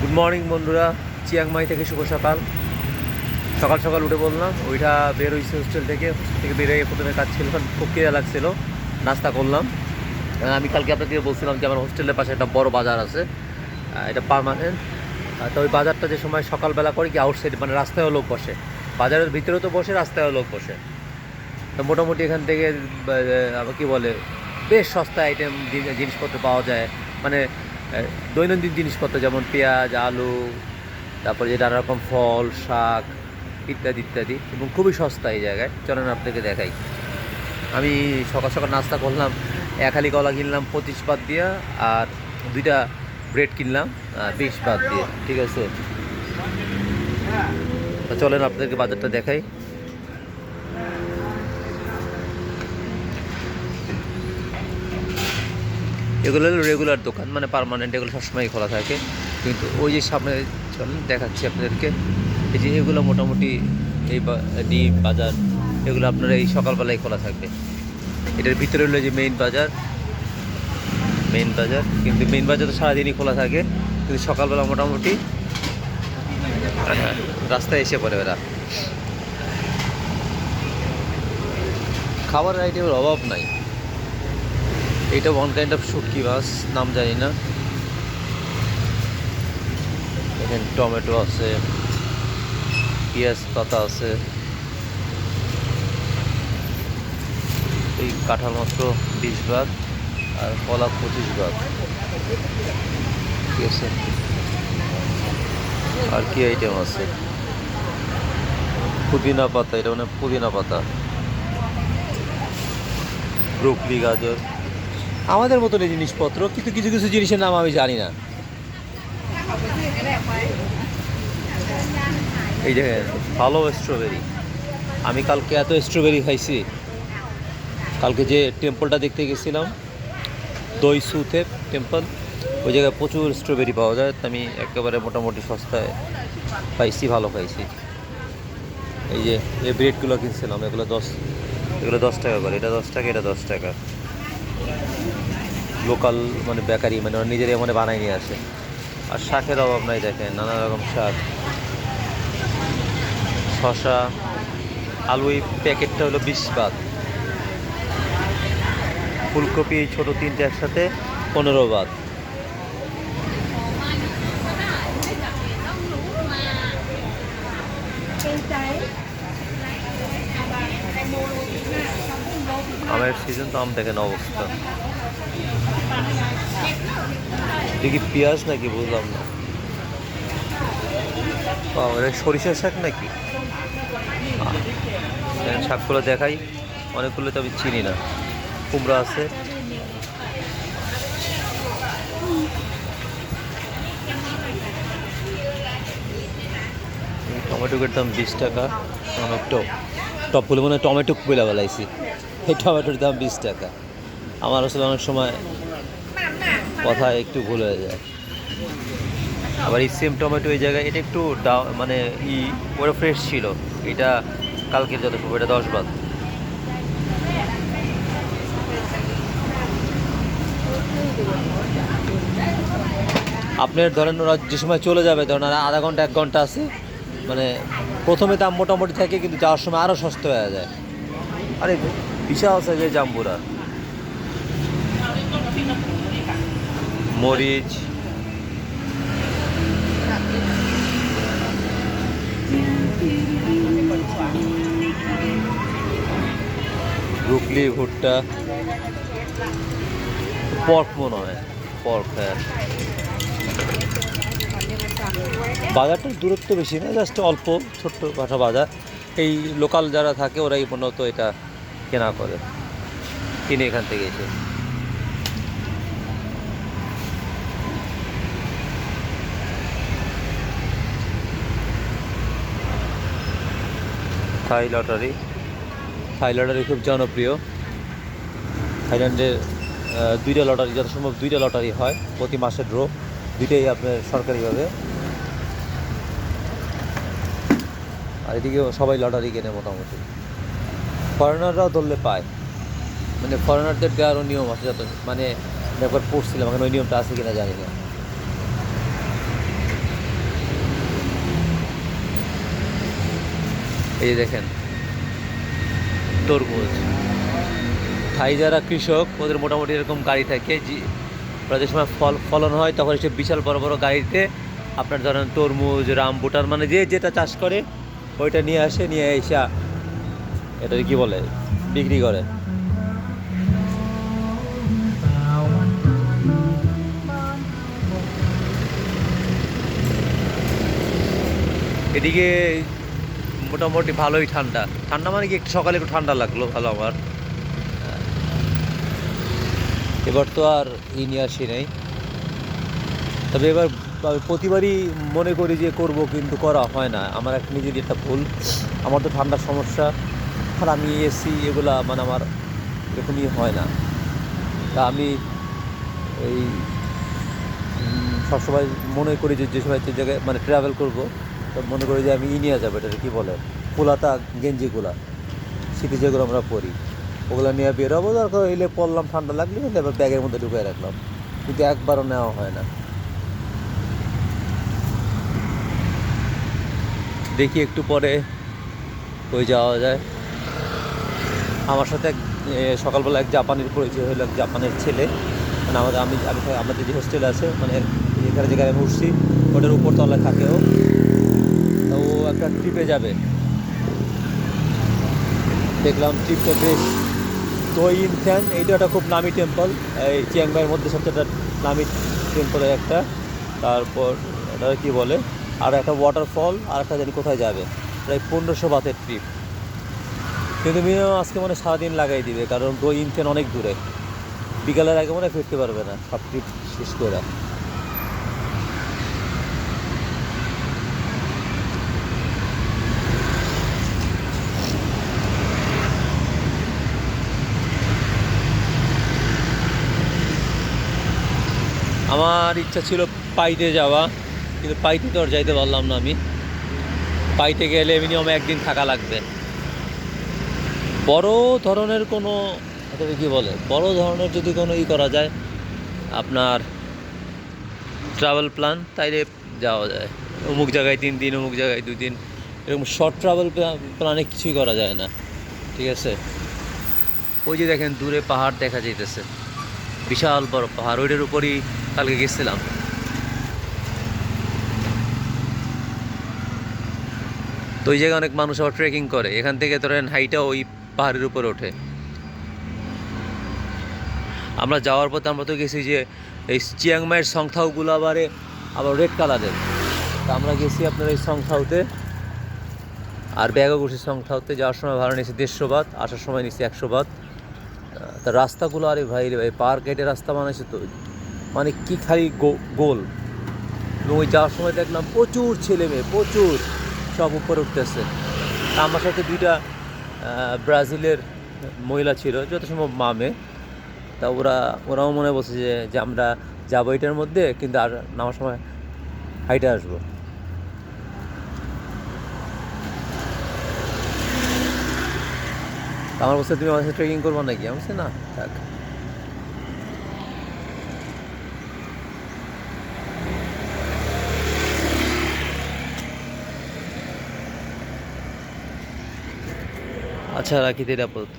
Good morning বন্ধুরা। Chiang Mai থেকে শুভ সকাল। সকাল সকাল উঠে বললাম, ওইটা বের হয়েছে হোস্টেল থেকে থেকে বেরোয় প্রথমে কাজ ছিল খুব খিদে লাগছিল, নাস্তা করলাম। আমি কালকে আপনাকে বলছিলাম যে আমার হোস্টেলের পাশে একটা বড় বাজার আছে এটা পারমানেন্ট তো ওই বাজারটা যে সময় সকালবেলা করে কি আউটসাইড মানে রাস্তায়ও লোক বসে। বাজারের ভিতরেও তো বসে রাস্তায়ও লোক বসে। তো মোটামুটি এখান থেকে কী বলে, বেশ সস্তা আইটেম জিনিসপত্র পাওয়া যায়। মানে দৈনন্দিন জিনিসপত্র যেমন পেঁয়াজ, আলু, তারপরে যে নানা রকম ফল, শাক ইত্যাদি ইত্যাদি এবং খুবই সস্তা এই জায়গায়। চলেন আপনাকে দেখাই। আমি সকাল সকাল নাস্তা করলাম, এক হালি কলা কিনলাম পঁচিশ বাদ দিয়ে আর দুইটা ব্রেড কিনলাম বিশ বাদ দিয়ে, ঠিক আছে? চলেন আপনাদেরকে বাজারটা দেখাই। এগুলো হলো রেগুলার দোকান মানে পার্মানেন্ট এগুলো সবসময় খোলা থাকে। কিন্তু ওই যে সামনে চলেন, দেখাচ্ছি আপনাদেরকে। এই যে এগুলো মোটামুটি এই ডিম, বাজার, এগুলো আপনারা এই সকালবেলায় খোলা থাকবে। এটার ভিতরে হলো যে মেইন বাজার মেইন বাজার। কিন্তু মেইন বাজার তো সারাদিনই খোলা থাকে, কিন্তু সকালবেলা মোটামুটি রাস্তায় এসে পড়ে ওরা। খাবার আইটেমের অভাব নাই। এটা ওয়ান কাইন্ড অফ শুটকি মাছ নাম জানি না। এখানে টমেটো আছে, পেঁয়াজ পাতা আছে। এই কাঁঠাল মাত্র বিশ ভাগ, আর কলা পঁচিশ ভাগ। ঠিক আছে? আর কি আইটেম আছে? পুদিনা পাতা, এটা মানে পুদিনা পাতা। ব্রোকলি গাজর। আমাদের মতন এই জিনিসপত্র, কিন্তু কিছু কিছু জিনিসের নাম আমি জানি না। এই যে, ভালো স্ট্রবেরি আমি কালকে এত স্ট্রবেরি খাইছি। কালকে যে টেম্পলটা দেখতে গেছিলাম, দই সুথের টেম্পল ওই জায়গায় প্রচুর স্ট্রবেরি পাওয়া যায়। আমি একেবারে মোটামুটি সস্তায় পাইছি, ভালো খাইছি। এই যে, এই ব্রেডগুলো কিনছিলাম, এগুলো দশ এগুলো দশ টাকা করে। এটা দশ টাকা, এটা দশ টাকা। লোকাল মানে বেকারি মানে ওরা নিজেরাই মানে বানাই নিয়ে আসে। আর শাকের অভাব নাই দেখেন, নানা রকম শাক। শশা আলু, এই প্যাকেটটা হলো বিশ বাদ ফুলকপি এই ছোটো তিনটে একসাথে পনেরো বাদ আমের সিজন তো আম দেখেন অবস্থা। কি পেঁয়াজ নাকি বুঝলাম না। সরিষার শাক নাকি? শাকগুলো দেখাই। অনেকগুলো তো আমি চিনি না। কুমড়া আছে। টমেটোর দাম বিশ টাকা। টমেটো, টপ বলে মনে হয় টমেটো বলে বেলাইছি। এই টমেটোর দাম বিশ টাকা। আমার আসলে অনেক সময় কথা একটু ভুল হয়ে যায়। আবার এই সেম টমেটো এই জায়গায়, এটা একটু ডাউ মানে ই, ওটা ফ্রেশ ছিল। এটা কালকের যত খুব, এটা দশ বাদ। আপনার ধরেন ওরা যে সময় চলে যাবে, ধরেন আর আধা ঘণ্টা, এক ঘণ্টা আছে মানে প্রথমে দাম মোটামুটি থাকে, কিন্তু যাওয়ার সময় আরও সস্তা হয়ে যায়। আরে, বিশাল সাইজের জাম্বুরা। মরিচ। ব্রুকলি ভুট্টা। পর্ক মনে হয়, পর্ক হ্যাঁ। বাজারটার দূরত্ব বেশি না, জাস্ট অল্প, ছোট্ট ভাষা বাজার। এই লোকাল যারা থাকে, ওরাই মূলত এটা কেনা করে, কিনে এখান থেকে এসে। থাই লটারি। থাই লটারি খুব জনপ্রিয়। থাইল্যান্ডের দুইটা লটারি যত সম্ভব দুইটা লটারি হয় প্রতি মাসে ড্র। দুইটাই আপনার সরকারিভাবে। আর এদিকে সবাই লটারি কেনে মোটামুটি। ফরেনাররাও ধরলে পায়। মানে ফরেনারদের দেওয়ারও নিয়ম আছে যত মানে একবার পড়ছিলাম, এখন ওই নিয়মটা আছে কিনা জানি না। এই দেখেন, তরমুজ। থাই যারা কৃষক, ওদের মোটামুটি এরকম গাড়ি থাকে ওরা যে সময় ফল, ফলন হয়, তখন এসে বিশাল বড় বড় গাড়িতে আপনার ধরেন তরমুজ, রামবুটান মানে যে যেটা চাষ করে, ওইটা নিয়ে আসে, নিয়ে এসে এটা কি বলে, বিক্রি করে। এদিকে মোটামুটি ভালোই ঠান্ডা। ঠান্ডা মানে কি, একটু সকালে একটু ঠান্ডা লাগল, ভালো আমার। এবার তো আর ই নিয়ে আসি নাই। তবে এবার প্রতিবারই মনে করি যে করব, কিন্তু করা হয় না। আমার একটা নিজের একটা ভুল। আমার তো ঠান্ডার সমস্যা। আর আমি এসি এগুলা মানে আমার এরকমই হয় না। তা আমি এই সবসময় মনে করি যে যে সময় জায়গায় মানে ট্রাভেল করব মনে করি যে আমি ই নিয়ে যাব এটা কী বলে? ফুলাতা গেঞ্জিগুলা শীতে যেগুলো আমরা পরি, ওগুলো নিয়ে বেরোবো, দরকার হইলে পড়লাম ঠান্ডা লাগলে কিন্তু এবার ব্যাগের মধ্যে ঢুকিয়ে রাখলাম। কিন্তু একবারও নেওয়া হয় না। দেখি একটু পরে ওই যাওয়া যায়। আমার সাথে সকালবেলা এক জাপানের পরিচয় হলো, এক জাপানের ছেলে। মানে আমাদের, আমি আমি, আমাদের যে হোস্টেল আছে মানে এখানে যেখানে আমি উঠছি, ওটার উপর তলায় থাকে ও। একটা ট্রিপে যাবে। দেখলাম ট্রিপটা বেশ দই ইনফ্যান এইটা একটা খুব নামি টেম্পল এই চিয়াংমাইয়ের মধ্যে সবচেয়ে একটা নামি টেম্পলের একটা। তারপর এটা কি বলে? আর একটা ওয়াটারফল আর একটা জানি কোথায় যাবে। প্রায় পনেরোশো বাতের ট্রিপ কিন্তু মিনিমাম আজকে মানে সারাদিন লাগাই দিবে, কারণ দই ইনফ্যান অনেক দূরে। বিকালের আগে মনে হয় ফিরতে পারবে না, সব ট্রিপ শেষ করে। আমার ইচ্ছা ছিল পাইতে যাওয়া, কিন্তু পাইতে তো আর যাইতে পারলাম না আমি। পাইতে গেলে মিনিমাম একদিন থাকা লাগবে। বড় ধরনের কোনো, এটাকে কি বলে? বড় ধরনের যদি কোনো ই করা যায়, আপনার ট্রাভেল প্ল্যান তাইলে যাওয়া যায়। অমুক জায়গায় তিন দিন, অমুক জায়গায় দুই দিন। এরকম শর্ট ট্রাভেল প্ল্যানে কিছুই করা যায় না। ঠিক আছে? ওই যে দেখেন, দূরে পাহাড় দেখা যাইতেছে। বিশাল বড় পাহাড়, ওইটার উপরই কালকে গেছিলাম। তো ওই জায়গায় অনেক মানুষ আবার ট্রেকিং করে। এখান থেকে ধরেন হাইটা ওই পাহাড়ের উপরে ওঠে। আমরা যাওয়ার পথে আমরা তো গেছি যে এই চিয়াংমাইয়ের সংখ্যাগুলো আবারে আবার রেড কালারের তা আমরা গেছি আপনার এই সংখ্যাউতে আর ব্যাগও করছি সংখ্যাউতে যাওয়ার সময় ভাড়া নিয়েছি দেড়শো বাদ, আসার সময় নিয়েছি একশো বাদ। তা রাস্তাগুলো আরে ভাই রে ভাই পার কেটে রাস্তা বানাইছে তো। মানে কি খালি গোল। এবং ওই যাওয়ার সময় দেখলাম প্রচুর ছেলে মেয়ে, প্রচুর সব উপরে উঠতেছে। আমার সাথে দুইটা ব্রাজিলের মহিলা ছিল, যত সম্ভব মামে তা ওরা, ওরাও মনে বলছে যে আমরা যাব এটার মধ্যে, কিন্তু আর নামার সময় হাইটে আসব। আমার বলছে, তুমি আমার সাথে ট্রেকিং করব নাকি? আমি না, থাক। আচ্ছা রাখি দিলে আপাতত